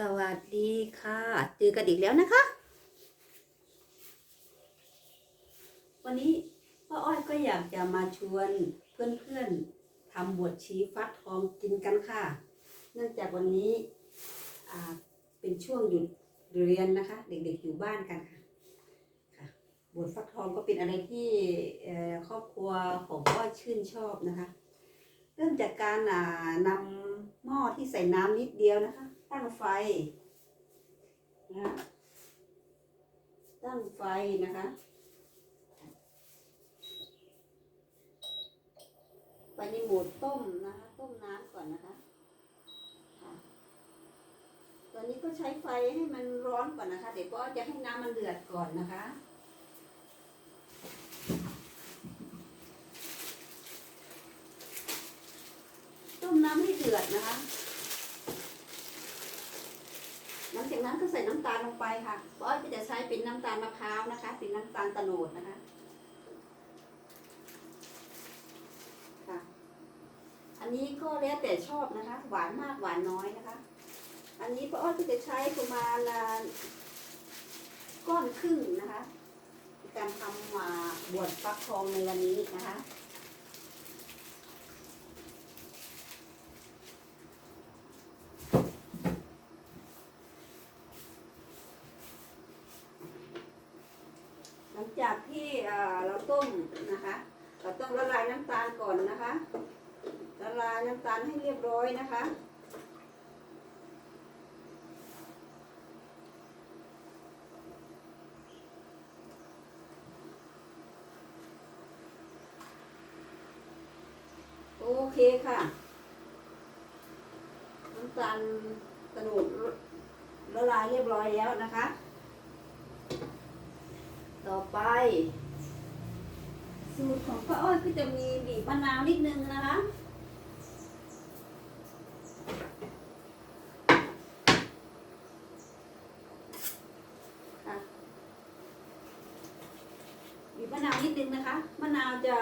สวัสดีค่ะเจอกันอีกแล้วนะคะ วันนี้ป้าอ้อยก็อยากจะมาชวนเพื่อนๆทำบวชชีฟักทองกินกันค่ะ เนื่องจากวันนี้เป็นช่วงหยุดเรียนนะคะ เด็กๆอยู่บ้านกันค่ะค่ะบวชฟักทองก็เป็นอะไรที่ครอบครัวของป้าอ้อยชื่นชอบนะคะ เริ่มจากการนำหม้อที่ใส่น้ำนิดเดียวนะคะ ตั้งไฟนะคะตั้งไฟนะคะ ไปในโหมดต้มนะคะ ต้มน้ำก่อนนะคะตอนนี้ก็ใช้ไฟให้มันร้อนก่อนนะคะ เดี๋ยวก็จะให้น้ำมันเดือดก่อนนะคะ ต้มน้ำให้เดือดนะคะ หลังจากนั้นก็ใส่น้ำตาลลงไปค่ะป้อ้อยก็จะใช้เป็นน้ำตาลมะพร้าวนะคะ เป็นน้ำตาลตะโนดนะคะค่ะ อันนี้ก็แล้วแต่ชอบนะคะ หวานมากหวานน้อยนะคะ อันนี้ป้าอ้อยก็จะใช้ประมาณก้อนครึ่งนะคะการทำมาบวชฟักทองในวันนี้นะคะ จากที่เราต้มนะคะ เราต้องละลายน้ำตาลก่อนนะคะ ละลายน้ำตาลให้เรียบร้อยนะคะโอเคค่ะ น้ำตาลกระโดดละลายเรียบร้อยแล้วนะคะ ต่อไป สูตรของป้าอ้อยก็จะมีบีบมะนาวนิดนึงนะคะค่ะบีบมะนาวนิดนึงนะคะ มะนาวจะ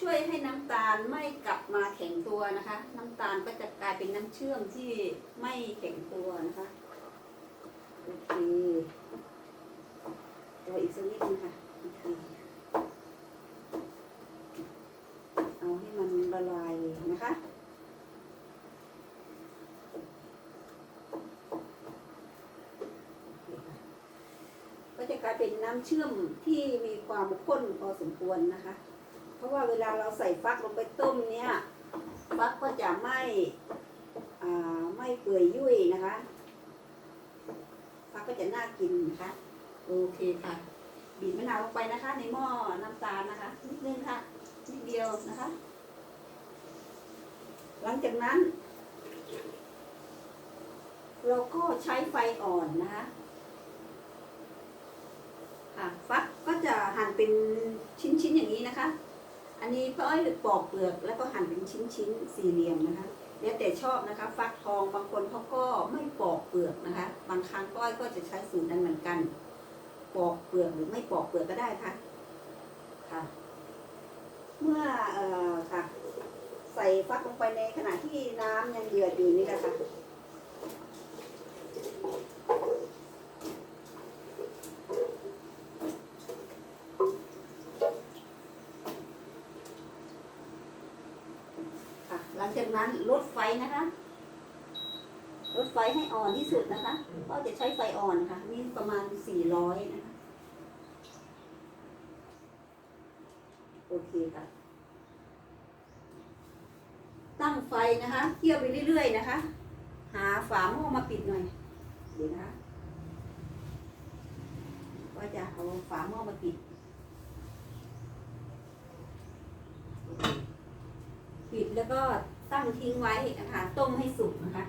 ช่วยให้น้ำตาลไม่กลับมาแข็งตัวนะคะ น้ำตาลก็จะกลายเป็นน้ำเชื่อมที่ไม่แข็งตัวนะคะ โอเค ตัวอีกสักนิดนึงค่ะโอเคเอาให้มันละลายนะคะ ก็ จะกลายเป็นน้ำเชื่อมที่มีความข้นพอสมควรนะคะ เพราะว่าเวลาเราใส่ฟักลงไปต้มเนี่ยฟักก็จะไม่อ่าไม่เปื่อยยุ่ยนะคะฟักก็จะน่ากินนะคะโอเคค่ะ บีบมะนาวลงไปนะคะ ในหม้อน้ำตาลนะคะนิดนึงค่ะนิดเดียวนะคะ หลังจากนั้น เราก็ใช้ไฟอ่อนนะคะค่ะ ฟักก็จะหั่นเป็นชิ้นๆอย่างนี้นะคะ อันนี้ป้าอ้อยปอกเปลือกแล้วก็หั่นเป็นชิ้นๆสี่เหลี่ยมนะคะแล้วแต่ชอบนะคะ ฟักทองบางคนเขาก็ไม่ปอกเปลือกนะคะ บางครั้งป้าอ้อยก็จะใช้สูตรนั้นเหมือนกัน ปอกเปลือกหรือไม่ปอกเปลือกก็ได้ค่ะค่ะ เมื่อเอ่อค่ะ ใส่ฟักลงไปในขณะที่น้ำยังเดือดอยู่นี่แหละค่ะ ค่ะ หลั งจากนั้นลดไฟนะคะลดไฟให้อ่อนที่สุดนะคะก็จะใช้ไฟอ่อนค่ะนี่ประมาณ400นะคะโอเคค่ะ ตั้งไฟนะคะเคี่ยวไปเรื่อย ๆ นะคะ หาฝาหม้อมาปิดหน่อยเดี๋ยวนะคะก็จะเอาฝาหม้อมาปิด ปิดแล้วก็ ตั้งทิ้งไว้นะคะ ต้มให้สุกนะคะ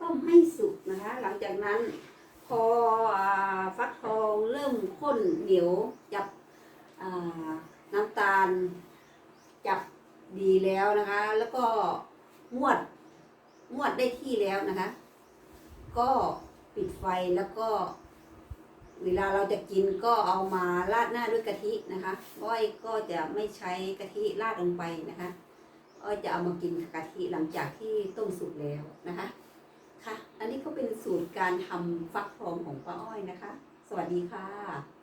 ต้มให้สุกนะคะ หลังจากนั้นพออฟักทองเริ่มข้นเหนียวจับน้ำตาลจับดีแล้วนะคะ แล้วก็งวด งวดได้ที่แล้วนะคะ ก็ปิดไฟแล้วก็ เวลาเราจะกินก็เอามาราดหน้าด้วยกะทินะคะอ้อยก็จะไม่ใช้กะทิราดลงไปนะคะอ้อยจะเอามากินกะทิหลังจากที่ต้มสุกแล้วนะคะค่ะ อันนี้ก็เป็นสูตรการทำฟักทองของป้าอ้อยนะคะ สวัสดีค่ะ